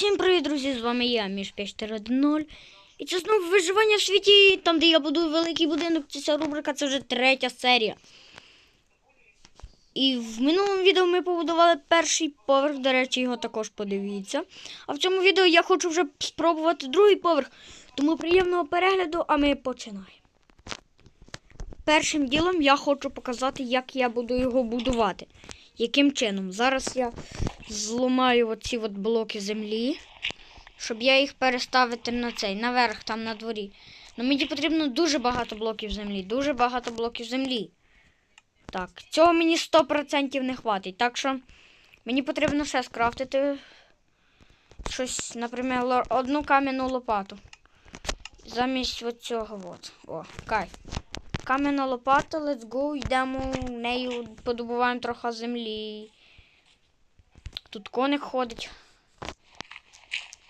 Всім привіт, друзі! З вами я, Міш 540. І це знову виживання в світі, там, де я будую великий будинок. Ця рубрика це вже третя серія. І в минулому відео ми побудували перший поверх, до речі, його також подивіться. А в цьому відео я хочу вже спробувати другий поверх. Тому приємного перегляду, а ми починаємо. Першим ділом я хочу показати, як я буду його будувати. Яким чином? Зараз я зламаю оці от блоки землі, щоб я їх переставити на цей, наверх, там на дворі. Ну мені потрібно дуже багато блоків землі. Дуже багато блоків землі. Так, цього мені 100% не хватить. Так що мені потрібно ще скрафтити щось, наприклад, одну кам'яну лопату. Замість от цього от. О, кай. Кам'яна лопата, let's go, йдемо нею, подобуваємо трохи землі. Тут коник ходить.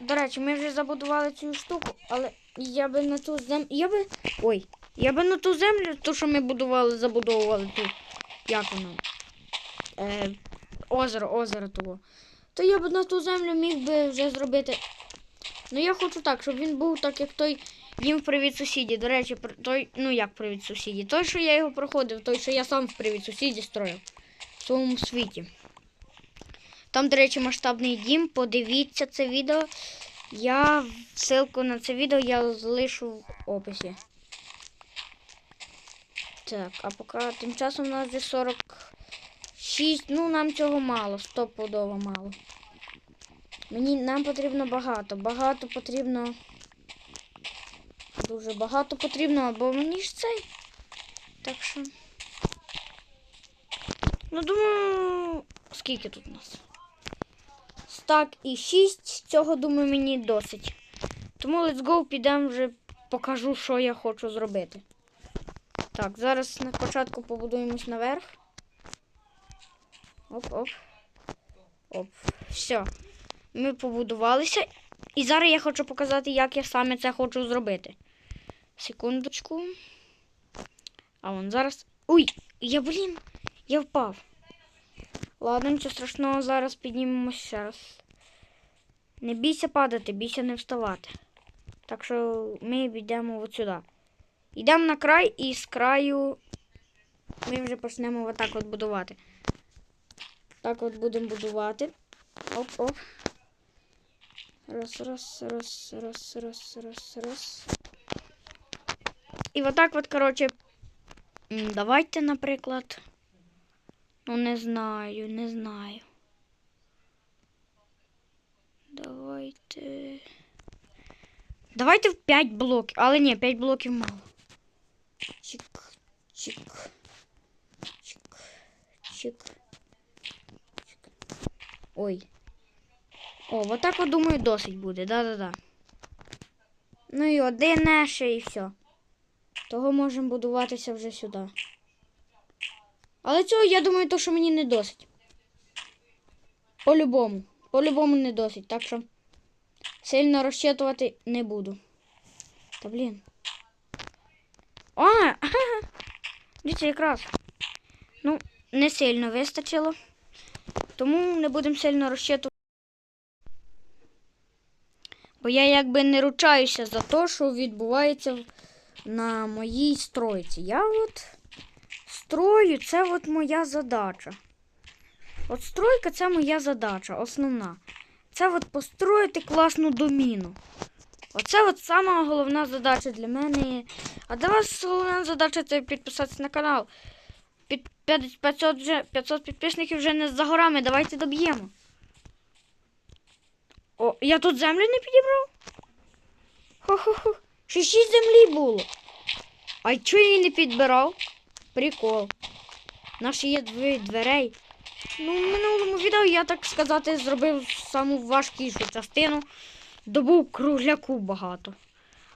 До речі, ми вже забудували цю штуку, але я би на ту землю. Я би. Ой, я би на ту землю, ту, що ми будували, забудовували ту. Як воно? Е, озеро, озеро того. То я б на ту землю міг би вже зробити. Ну я хочу так, щоб він був так, як той їм привіт сусіді. До речі, той, ну як привіт сусіді? Той, що я його проходив, той, що я сам в привіт сусіді строїв в своєму світі. Там, до речі, масштабний дім. Подивіться це відео. Я ссылку на це відео я залишу в описі. Так, а поки тим часом у нас вже 46. Ну, нам цього мало, стопудово мало. Мені нам потрібно багато. Багато потрібно. Дуже багато потрібно, бо мені ж цей. Так що. Ну, думаю, скільки тут у нас? Стак і 6. Цього, думаю, мені досить. Тому let's go, підемо вже покажу, що я хочу зробити. Так, зараз на початку побудуємось наверх. Оп-оп. Оп. Все. Ми побудувалися. І зараз я хочу показати, як я саме це хочу зробити. Секундочку. А вон зараз. Ой, я, блін, я впав. Ладно, нічого страшного, зараз піднімемося ще раз. Не бійся падати, бійся не вставати. Так що ми йдемо от сюди. Йдемо на край і з краю ми вже почнемо отак от будувати. Так от будемо будувати. Оп-оп. Раз, раз, раз, раз, раз, раз, раз. І отак от, коротше, м, давайте, наприклад. Ну, не знаю, не знаю. Давайте. Давайте в 5 блоків. Але ні, 5 блоків мало. Чик, чик. Чик. Чик. Чик. Ой. О, вот так, от, думаю, досить буде. Да-да-да. Ну і один ще і все. Того можемо будуватися вже сюди. Але цього, я думаю, то, що мені не досить. По-любому. По-любому не досить. Так що сильно розчитувати не буду. Та блін. А! ага. Дивіться, якраз. Ну, не сильно вистачило. Тому не будемо сильно розчитувати. Бо я якби не ручаюся за те, що відбувається в- на моїй стройці. Я от строю, це от моя задача. От стройка це моя задача, основна. Це от построїти класну доміну. Оце от сама головна задача для мене. А для вас головна задача це підписатися на канал. Під 500, вже, 500 підписників вже не за горами. Давайте доб'ємо. О, я тут землю не підібрав? Хо-хо-хо. Ще шість землі було. А чого я її не підбирав? Прикол. Наші є дві дверей. Ну, в минулому відео я, так сказати, зробив саму важкішу частину. Добув кругляку багато.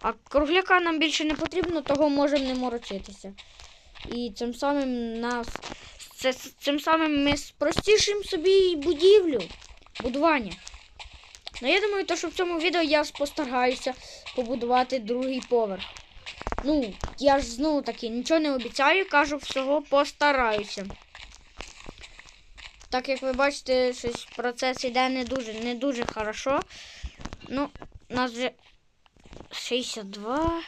А кругляка нам більше не потрібно, того можемо не морочитися. І цим самим нас. Це, цим самим ми спростішимо собі будівлю, будування. Ну, я думаю, то, що в цьому відео я постараюся побудувати другий поверх. Ну, я ж знову таки нічого не обіцяю, кажу, всього постараюся. Так як ви бачите, щось процес іде не дуже, не дуже хорошо. Ну, у нас вже 62,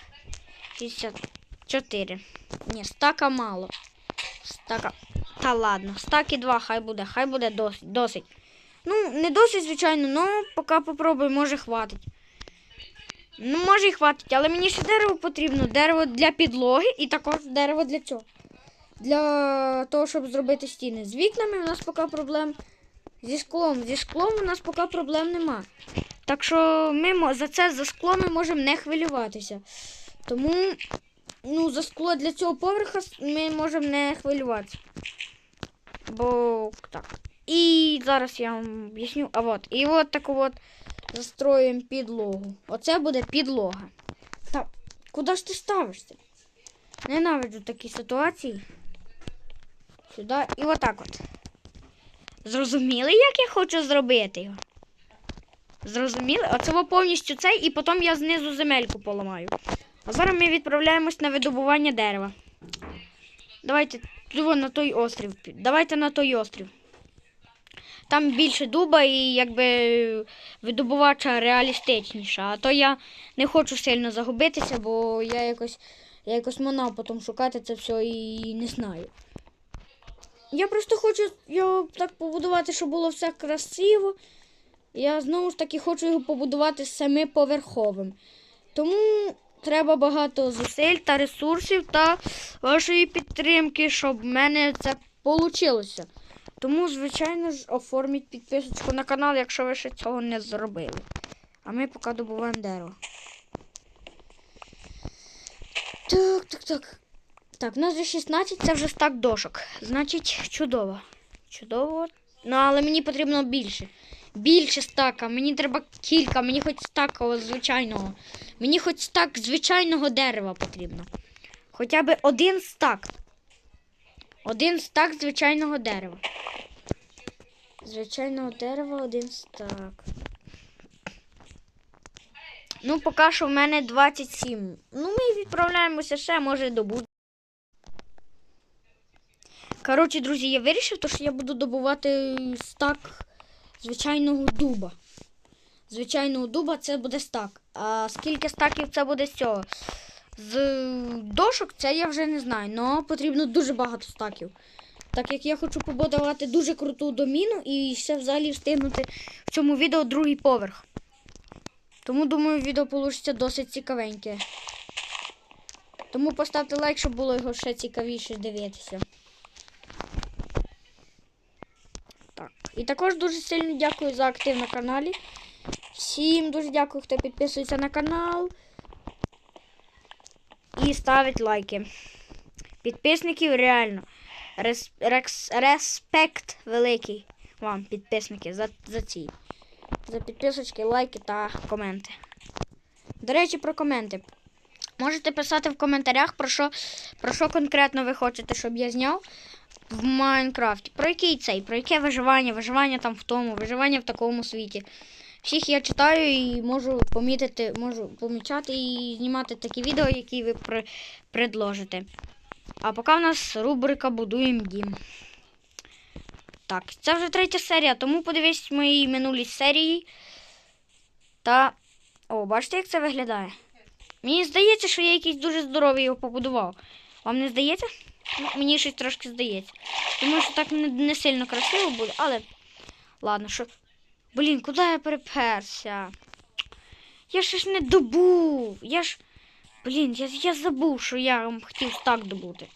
64. Ні, стака мало. Стака. Та ладно, стаки 2, хай буде, хай буде досить. досить. Ну, не досить, звичайно, але поки попробую, може хватить. Ну, може і хватить, але мені ще дерево потрібно. Дерево для підлоги і також дерево для цього. Для того, щоб зробити стіни. З вікнами у нас поки проблем. Зі склом. Зі склом у нас поки проблем нема. Так що ми за це за скло ми можемо не хвилюватися. Тому ну, за скло для цього поверха ми можемо не хвилюватися. Бо так. І зараз я вам об'ясню. А от. І от таку от застроюємо підлогу. Оце буде підлога. Так, куди ж ти ставишся? Ненавиджу такі ситуації. Сюди і отак от. Зрозуміли, як я хочу зробити його? Зрозуміли? Оце во повністю цей, і потім я знизу земельку поламаю. А зараз ми відправляємось на видобування дерева. Давайте на той острів. Давайте на той острів. Там більше дуба і якби видобувача реалістичніша. А то я не хочу сильно загубитися, бо я якось, я якось манав потім шукати це все і не знаю. Я просто хочу його так побудувати, щоб було все красиво. Я знову ж таки хочу його побудувати семиповерховим. Тому треба багато зусиль та ресурсів та вашої підтримки, щоб в мене це вийшло. Тому, звичайно ж, оформіть підписочку на канал, якщо ви ще цього не зробили. А ми поки добуваємо дерево. Так, так, так. Так, у нас вже 16, це вже стак дошок. Значить, чудово. Чудово. Ну, але мені потрібно більше. Більше стака. Мені треба кілька, мені хоч стака звичайного. Мені хоч стак звичайного дерева потрібно. Хоча б один стак. Один стак звичайного дерева. Звичайного дерева один стак. Ну, поки що в мене 27. Ну, ми відправляємося ще, може, добудемо. Коротше, друзі, я вирішив, то, що я буду добувати стак звичайного дуба. Звичайного дуба це буде стак. А скільки стаків це буде з цього? З дошок це я вже не знаю, але потрібно дуже багато стаків. Так як я хочу побудувати дуже круту доміну і ще взагалі встигнути в цьому відео другий поверх. Тому думаю, відео вийде досить цікавеньке. Тому поставте лайк, щоб було його ще цікавіше дивитися. Так. І також дуже сильно дякую за актив на каналі. Всім дуже дякую, хто підписується на канал. І ставить лайки. Підписників реально. Рес, рекс, респект великий вам, підписники, за, за ці. За підписочки, лайки та коменти. До речі, про коменти. Можете писати в коментарях, про що, про що конкретно ви хочете, щоб я зняв в Майнкрафті. Про який цей, про яке виживання, виживання там в тому, виживання в такому світі. Всіх я читаю і можу помітити, можу помічати і знімати такі відео, які ви при, предложите. А поки в нас рубрика Будуємо дім. Так, це вже третя серія, тому подивись мої минулі серії. Та. О, бачите, як це виглядає? Мені здається, що я якийсь дуже здоровий його побудував. Вам не здається? Ну, мені щось трошки здається. Тому що так не сильно красиво буде, але. Ладно, що. Блін, куди я приперся? Я ще ж не добув. Я ж. Блін, я, я забув, що я вам хотів стак добути.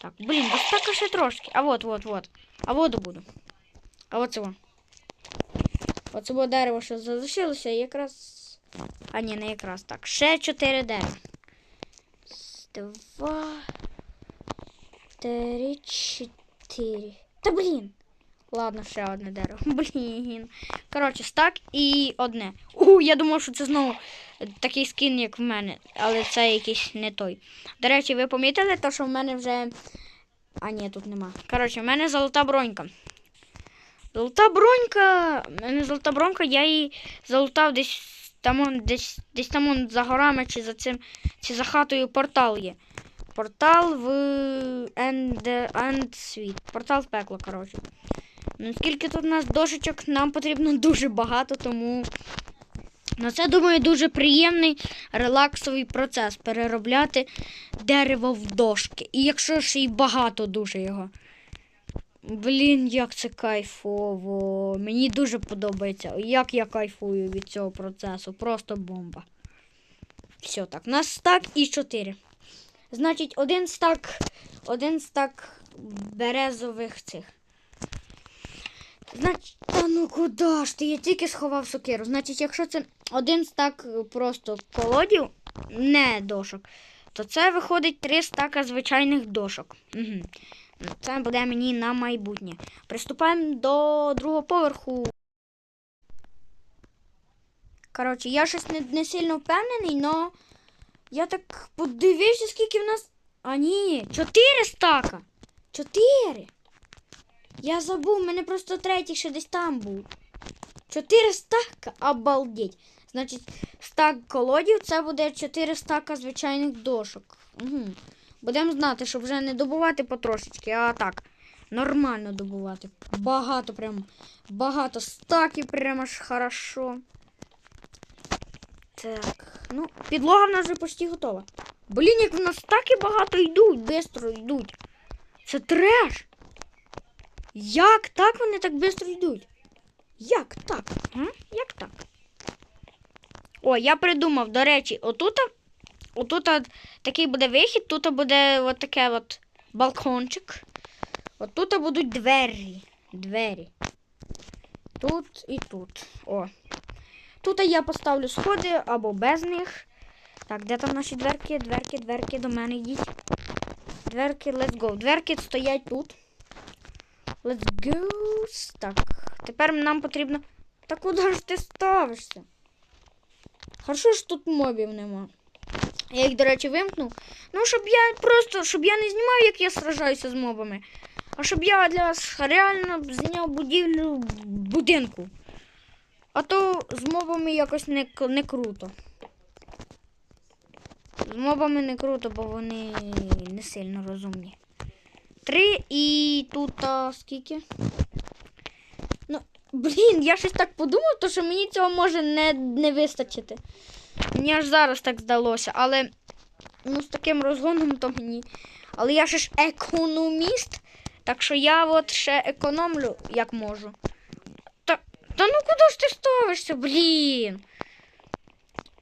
Так, блін, до стака ще трошки. А вот, вот, вот. А вот добуду. А от цього. Оце було дерево, що залишилося, якраз. А ні, не якраз так. Ще чотири дерева. Два. Три, чотири. Та блін. Ладно, ще одне дерево. Блін. Коротше, стак і одне. У, я думав, що це знову такий скін, як в мене, але це якийсь не той. До речі, ви помітили, то, що в мене вже. А, ні, тут нема. Коротше, в мене золота бронька. Золота бронька. В мене золота бронька, я її залутав десь там, десь, десь там за горами чи за цим, чи за хатою портал є. Портал в End, End Світ. Портал в пекло, коротше. Ну, скільки тут у нас дошечок, нам потрібно дуже багато, тому Ну, це, думаю, дуже приємний релаксовий процес переробляти дерево в дошки. І якщо ще й багато дуже його. Блін, як це кайфово. Мені дуже подобається. Як я кайфую від цього процесу. Просто бомба. Все так. У нас стак і 4. Значить, один стак, один стак березових цих. Значить, та ну куди ж ти? Я тільки сховав сокиру. Значить, якщо це один стак е, просто колодів, не дошок, то це виходить три стака звичайних дошок. Угу. Це буде мені на майбутнє. Приступаємо до другого поверху. Коротше, я щось не, не сильно впевнений, але я так подивився, скільки в нас. А ні, чотири стака. Чотири. Я забув, в мене просто третій ще десь там був. Чотири стака, обалдеть. Значить, стак колодів це буде чотири стака звичайних дошок. Угу. Будемо знати, щоб вже не добувати потрошечки, а так. Нормально добувати. Багато прям. Багато стаків, прямо аж хорошо. Так. Ну, підлога в нас вже почти готова. Блін, як в нас стаки багато йдуть, швидко йдуть. Це треш. Як так вони так швидко йдуть? Як так? М? Як так? О, я придумав, до речі, отут, отут такий буде вихід, тут буде от таке от балкончик. Отут будуть двері. Двері. Тут і тут. О. Тут я поставлю сходи або без них. Так, де там наші дверки? Дверки, дверки, до мене йдіть. Дверки, let's go. Дверки стоять тут. Let's go. Так. Тепер нам потрібно. Та куди ж ти ставишся? Хорошо, що тут мобів нема. Я їх, до речі, вимкнув. Ну, щоб я просто, щоб я не знімав, як я сражаюся з мобами. А щоб я для вас реально зняв будівлю будинку. А то з мобами якось не, не круто. З мобами не круто, бо вони не сильно розумні. Три і тут а, скільки? Ну, блін, я щось так подумав, то що мені цього може не, не вистачити. Мені аж зараз так здалося, але ну, з таким розгоном то мені. Але я ще ж економіст, так що я от ще економлю, як можу. Та, та ну куди ж ти ставишся, блін?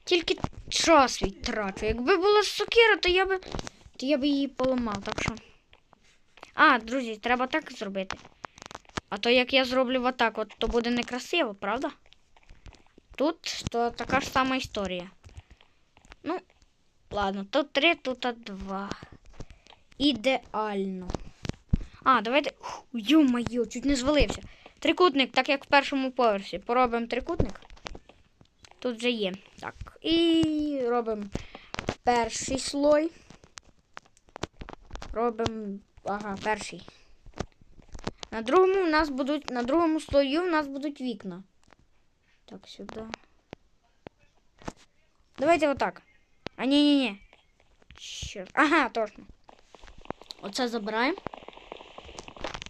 Тільки час свій трачу. Якби була сокира, то я би, то я би її поламав, так що. А, друзі, треба так зробити. А то як я зроблю отак, от, то буде некрасиво, правда? Тут то така ж сама історія. Ну, ладно, тут три, тут два. Ідеально. А, давайте. Йо-моє, чуть не звалився. Трикутник, так як в першому поверсі. Поробимо трикутник. Тут вже є. Так. І робимо перший слой. Робимо. Ага, перший. На другому у нас будуть. На другому слою у нас будуть вікна. Так, сюди. Давайте отак. А ні, ні, ні. Чорт. Ага, точно. Оце забираємо.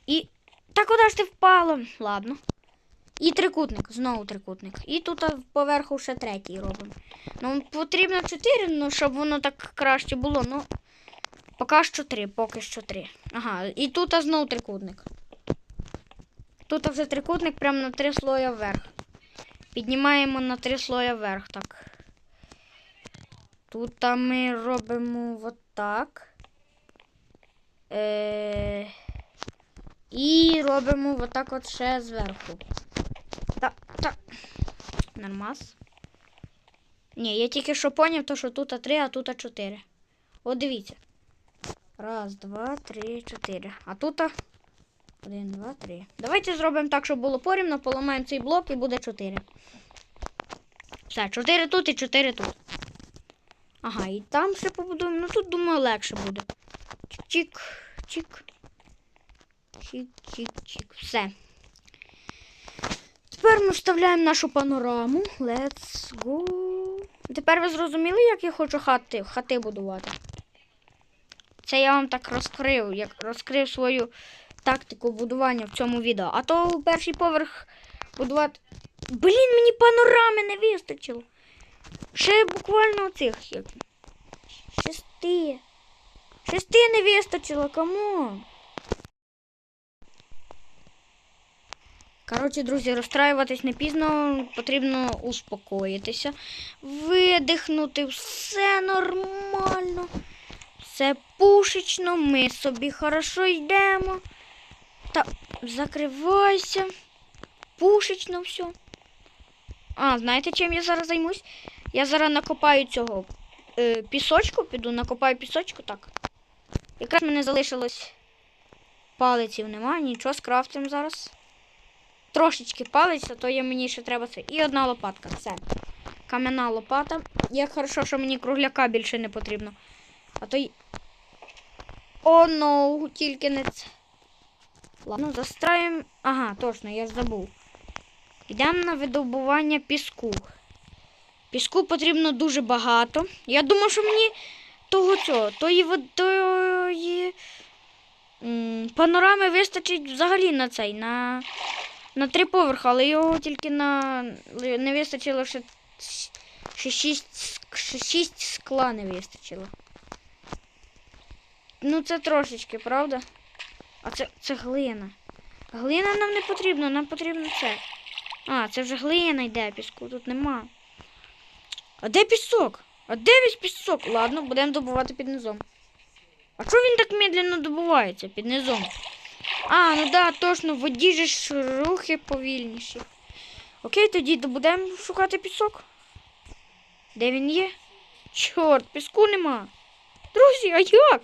І. Та куди ж ти впала? Ладно. І трикутник, знову трикутник. І тут поверху ще третій робимо. Ну, потрібно чотири, ну, щоб воно так краще було. Ну, поки що три, поки що три. Ага, і тут знову трикутник. Тут вже трикутник прямо на три слоя вверх. Піднімаємо на три слоя вверх, так. Тут ми робимо отак. Е... І робимо отак от ще зверху. Та, та. Нормас. Ні, я тільки що поняв, то, що тут три, а тут чотири. От дивіться. Раз, два, три, чотири. А тут один, два, три. Давайте зробимо так, щоб було порівно, поламаємо цей блок і буде чотири. Все, чотири тут і чотири тут. Ага, і там ще побудуємо. Ну тут, думаю, легше буде. Чик, чик. Чик-чик-чик. Все. Тепер ми вставляємо нашу панораму. Let's go. Тепер ви зрозуміли, як я хочу хати, хати будувати? Це я вам так розкрив, як розкрив свою тактику будування в цьому відео. А то перший поверх будувати. Блін, мені панорами не вистачило. Ще буквально цих як. Шести. Шести не вистачило, кому? Коротше, друзі, розстраюватись не пізно, потрібно успокоїтися, видихнути, все нормально, все пушечно, ми собі хорошо йдемо. Та закривайся. Пушечно все. А, знаєте, чим я зараз займусь? Я зараз накопаю цього е, пісочку, піду, накопаю пісочку, так. Якраз мене залишилось палиців нема, нічого скрафтим зараз. Трошечки палиця, то є мені ще треба це. І одна лопатка. Все. Кам'яна лопата. Як хорошо, що мені кругляка більше не потрібно. А то й. О, ну, тільки не це. Ладно, застраємо. Ага, точно, я ж забув. Йдемо на видобування піску. Піску потрібно дуже багато. Я думав, що мені того цього, тої вод- тої м, панорами вистачить взагалі на цей, на, на три поверхи, але його тільки на не вистачило ще шість скла не вистачило. Ну це трошечки, правда? А це, це глина. Глина нам не потрібна, нам потрібно це. А, це вже глина йде, піску тут нема. А де пісок? А де весь пісок? Ладно, будемо добувати під низом. А чого він так медленно добувається під низом? А, ну да, точно, в воді ж рухи повільніші. Окей, тоді будемо шукати пісок. Де він є? Чорт, піску нема. Друзі, а як?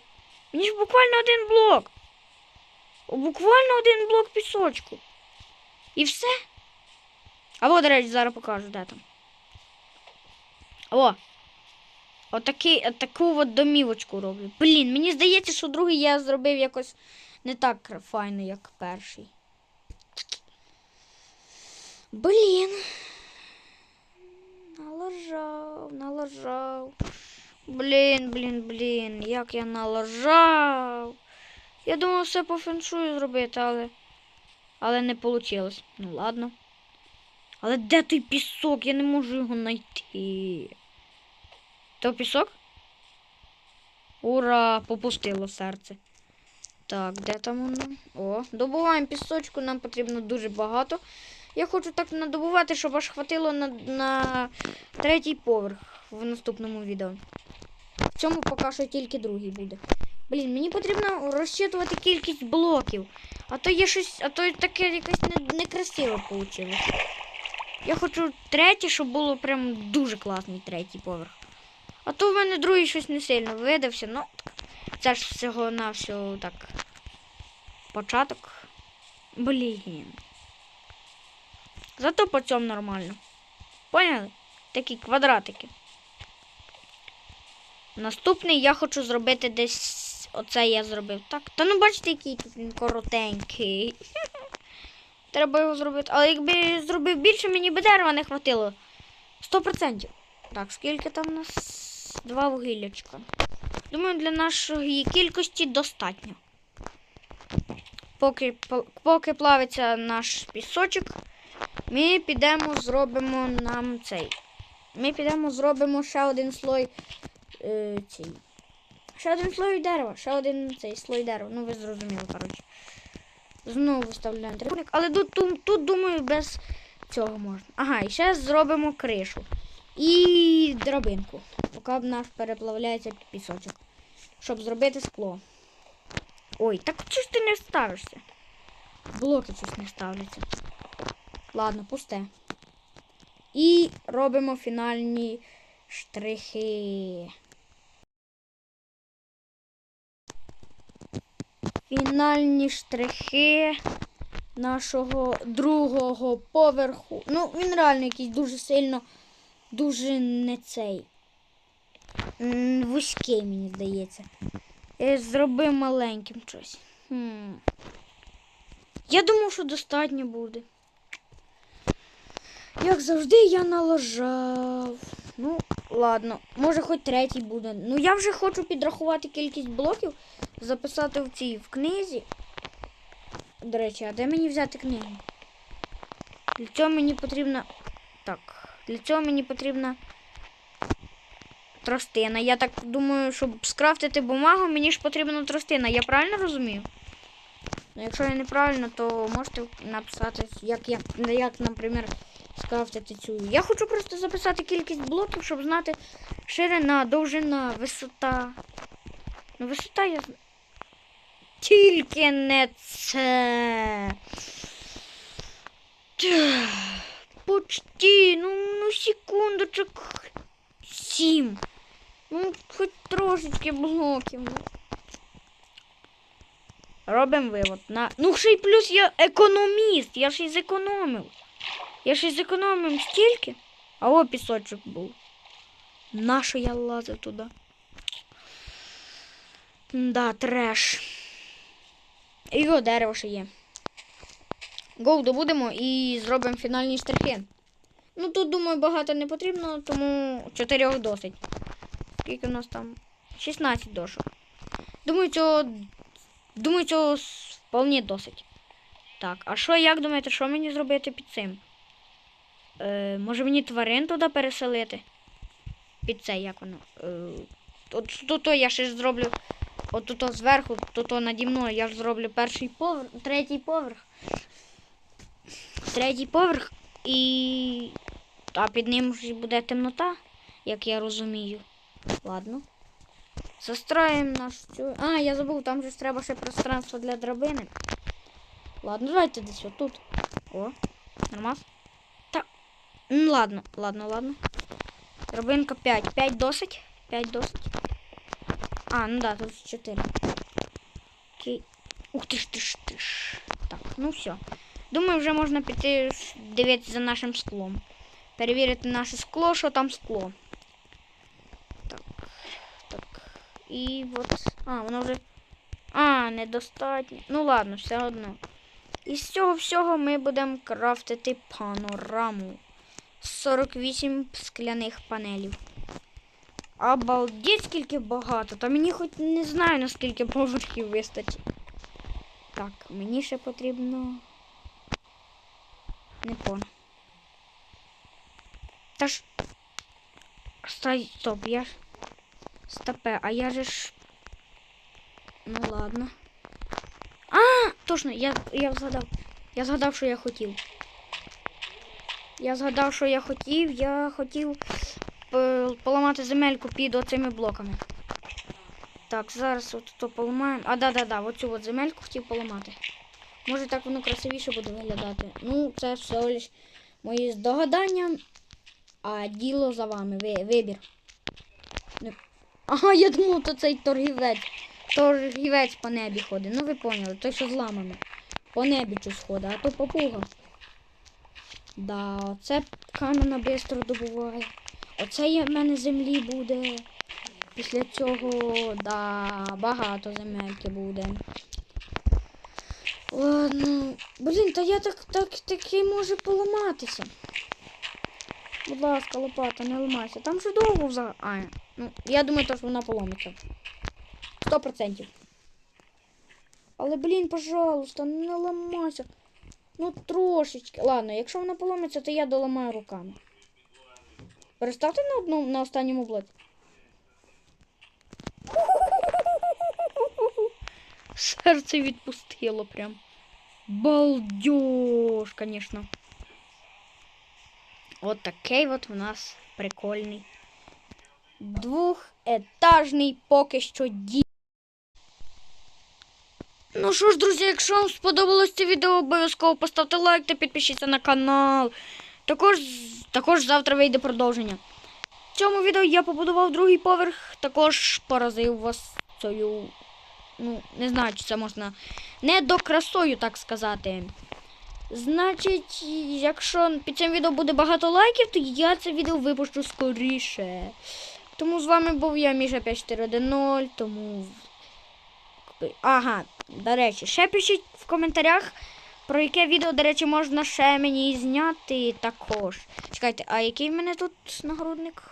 Мені ж буквально один блок. Буквально один блок пісочку. І все? Або, до речі, зараз покажу, де там. О! Отакий, таку от домівочку роблю. Блін, мені здається, що другий я зробив якось не так файно, як перший. Блін. Налажав, налажав. Блін, блін, блін, як я налажав. Я думав все по феншую зробити, але. Але не вийшло. Ну ладно. Але де той пісок? Я не можу його знайти. То пісок? Ура! Попустило серце. Так, де там воно? О, добуваємо пісочку, нам потрібно дуже багато. Я хочу так надобувати, щоб аж хватило на, на третій поверх в наступному відео. В цьому поки що тільки другий буде. Блін, мені потрібно розчитувати кількість блоків. А то є щось, а то таке якесь не- вийшло. Я хочу третій, щоб було прям дуже класний третій поверх. А то в мене другий щось не сильно видався. Ну, це ж всього на всього так. Початок. Блін. Зато по цьому нормально. Поняли? Такі квадратики. Наступний я хочу зробити десь. Оце я зробив. Так. Та ну бачите, який тут він коротенький. Треба його зробити. Але якби зробив більше, мені би дерева не хватило. 100%. Так, скільки там у нас? Два вугіллячка. Думаю, для нашої кількості достатньо. Поки, поки плавиться наш пісочок, ми підемо зробимо нам цей. Ми підемо зробимо ще один слой е, цей. Ще один слой дерева, ще один цей слой дерева. Ну, ви зрозуміли, коротше. Знову виставляємо трикутник. Але тут, тут, тут, думаю, без цього можна. Ага, і ще зробимо кришу. І драбинку. Поки в нас переплавляється пісочок. Щоб зробити скло. Ой, так чого ж ти не ставишся? Блоки щось не ставляться. Ладно, пусте. І робимо фінальні штрихи. Фінальні штрихи нашого другого поверху. Ну, він реально якийсь дуже сильно, дуже не цей. Вузький, мені здається. Я зробив маленьким щось. Я думав, що достатньо буде. Як завжди, я налажав. Ну, ладно, може хоч третій буде. Ну, я вже хочу підрахувати кількість блоків, записати в цій в книзі. До речі, а де мені взяти книгу? Для цього мені потрібно. Так, для цього мені потрібна тростина. Я так думаю, щоб скрафтити бумагу, мені ж потрібна тростина. Я правильно розумію? Ну, якщо я неправильно, то можете написати, як я, як, наприклад, скрафтити цю. Я хочу просто записати кількість блоків, щоб знати ширина, довжина, висота. Ну, висота я. Тільки не це. Почти, ну, ну секундочок. Сім. Ну, хоч трошечки блоків. Робимо вивод. На... Ну, ще й плюс я економіст. Я ж і зекономив. Я ж і зекономив стільки. А о, пісочок був. Нащо я лазив туди? Да, треш. І його дерево ще є. Гоу, добудемо і зробимо фінальні штрихи. Ну тут, думаю, багато не потрібно, тому чотирьох досить. Скільки у нас там? 16 дошок. Думаю, цього. Думаю, цього вполне досить. Так, а що, як думаєте, що мені зробити під цим? Е, може мені тварин туди переселити? Під це, як воно? Е, от тут я ще зроблю. От тут зверху, тут наді мною я ж зроблю перший поверх, третій поверх. Третій поверх і. А під ним ж буде темнота, як я розумію. Ладно. Застроїмо наш цю. А, я забув, там же треба ще пространство для драбини. Ладно, давайте десь отут. О, нормас. Та. Ну ладно, ладно, ладно. Драбинка 5. 5 досить. 5 досить. А, ну да, тут 4. Окей. Ух ти ж ти ж ти ж. Так, ну все. Думаю, вже можна піти за нашим склом. Перевірити наше скло, що там скло. Так. Так. І от. А, воно вже. А, недостатньо. Ну ладно, все одно. Із цього всього ми будемо крафтити панораму. 48 скляних панелів. Обалдеть, скільки багато. Та мені хоч не знаю, наскільки поверхів вистачить. Так, мені ще потрібно. Не понял. Та ж. Стой, стоп, я ж. Стопе, а я же ж. Ну ладно. А, точно, я, я згадав. Я згадав, що я хотів. Я згадав, що я хотів. Я хотів поламати земельку під оцими блоками. Так, зараз от то поламаємо. А, да-да-да, оцю от земельку хотів поламати. Може так воно красивіше буде виглядати. Ну, це все лиш мої здогадання. А діло за вами. Ви, вибір. Ага, я думав, то цей торгівець. Торгівець по небі ходить. Ну ви поняли, той що з ламами. По небі щось ходить, а то попуга. Да, оце кам'яна бистро добуває. Оце є в мене землі буде. Після цього, да, багато земельки буде. Ладно. Блін, та я так, так, таки може поламатися. Будь ласка, лопата, не ламайся. Там же довго взагалі. А, ну, я думаю, то, що вона поломиться. Сто процентів. Але, блін, пожалуйста, не ламайся. Ну трошечки. Ладно, якщо вона поломиться, то я доламаю руками. Переставте на одному на останньому блоці. Серце відпустило прям. Балдеж, конечно. От такий от у нас прикольний. Двохетажний поки що ді. Ну що ж, друзі, якщо вам сподобалось це відео, обов'язково поставте лайк та підпишіться на канал. Також, також завтра вийде продовження. В цьому відео я побудував другий поверх, також поразив вас цією. Ну, не знаю, чи це можна не докрасою, так сказати. Значить, якщо під цим відео буде багато лайків, то я це відео випущу скоріше. Тому з вами був я, Міша 5410, тому. Ага, до речі, ще пишіть в коментарях, про яке відео, до речі, можна ще мені зняти також. Чекайте, а який в мене тут нагрудник?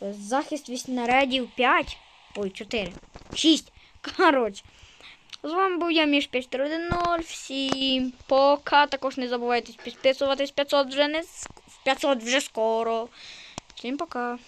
Захист від снарядів 5. Ой, 4. 6. Коротше. З вами був я, Міш 5410. Всім пока. Також не забувайте підписуватись 500 вже не 500 вже скоро. Всім пока.